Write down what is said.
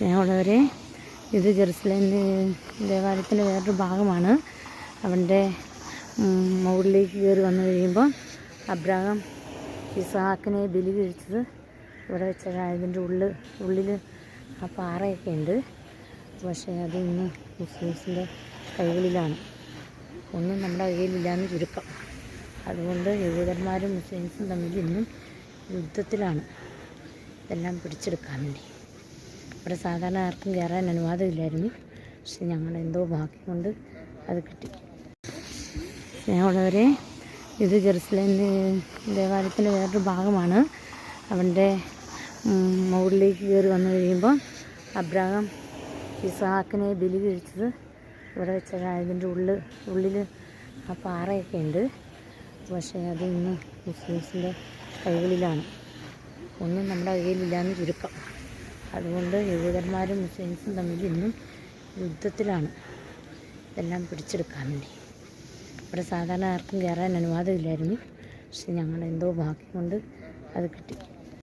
സ്നേഹമുള്ളവരെ ഇത് ജെറുസലേം ദേവാലയത്തിന്റെ വേറൊരു ഭാഗമാണ്. അവന്റെ മുകളിലേക്ക് കയറി വന്നു കഴിയുമ്പോൾ അബ്രാഹാം ഇസാക്കിനെ ബലി കഴിച്ചത് ഇവിടെ വെച്ചാൽ ഇതിന്റെ ഉള്ളിൽ ഉള്ളിൽ ആ പാറയൊക്കെ ഉണ്ട്. പക്ഷേ അത് ഇന്ന് മുസ്ലിംസിന്റെ കൈകളിലാണ്. ഒന്നും നമ്മുടെ കയ്യിലില്ലാന്ന് ചുരുക്കം. അതുകൊണ്ട് യഹൂദന്മാരും മുസ്ലിംസും തമ്മിൽ ഇന്നും യുദ്ധത്തിലാണ്. ഇതെല്ലാം പിടിച്ചെടുക്കാൻ വേണ്ടി. ഇവിടെ സാധാരണ ആർക്കും കയറാൻ അനുവാദമില്ലായിരുന്നു. പക്ഷെ ഞങ്ങൾ എന്തോ ബാക്കി കൊണ്ട് അത് കിട്ടി. ഞങ്ങളവരെ ഇത് ജെറുസലേം ദേവാലയത്തിന്റെ വേറൊരു ഭാഗമാണ്. അവന്റെ മുകളിലേക്ക് കയറി വന്നു കഴിയുമ്പോൾ അബ്രാഹാം ഇസാക്കിനെ ബലി കഴിച്ചത് ഇവിടെ വെച്ച ഇതിന്റെ ഉള്ളിൽ ഉള്ളിൽ ആ പാറയൊക്കെ ഉണ്ട്. പക്ഷേ അത് ഇന്ന് മുസ്ലിംസിന്റെ കൈകളിലാണ്. ഒന്നും നമ്മുടെ കയ്യിലില്ലാന്ന് ചുരുക്കം. അതുകൊണ്ട് യഹൂദന്മാരും മുസ്ലിംസും തമ്മിൽ ഇന്നും യുദ്ധത്തിലാണ്. ഇതെല്ലാം പിടിച്ചെടുക്കാൻ വേണ്ടി. ഇവിടെ സാധാരണ ആർക്കും കയറാൻ അനുവാദമില്ലായിരുന്നു. പക്ഷെ ഞങ്ങൾ എന്തോ ഭാഗ്യം കൊണ്ട് അത് കിട്ടി.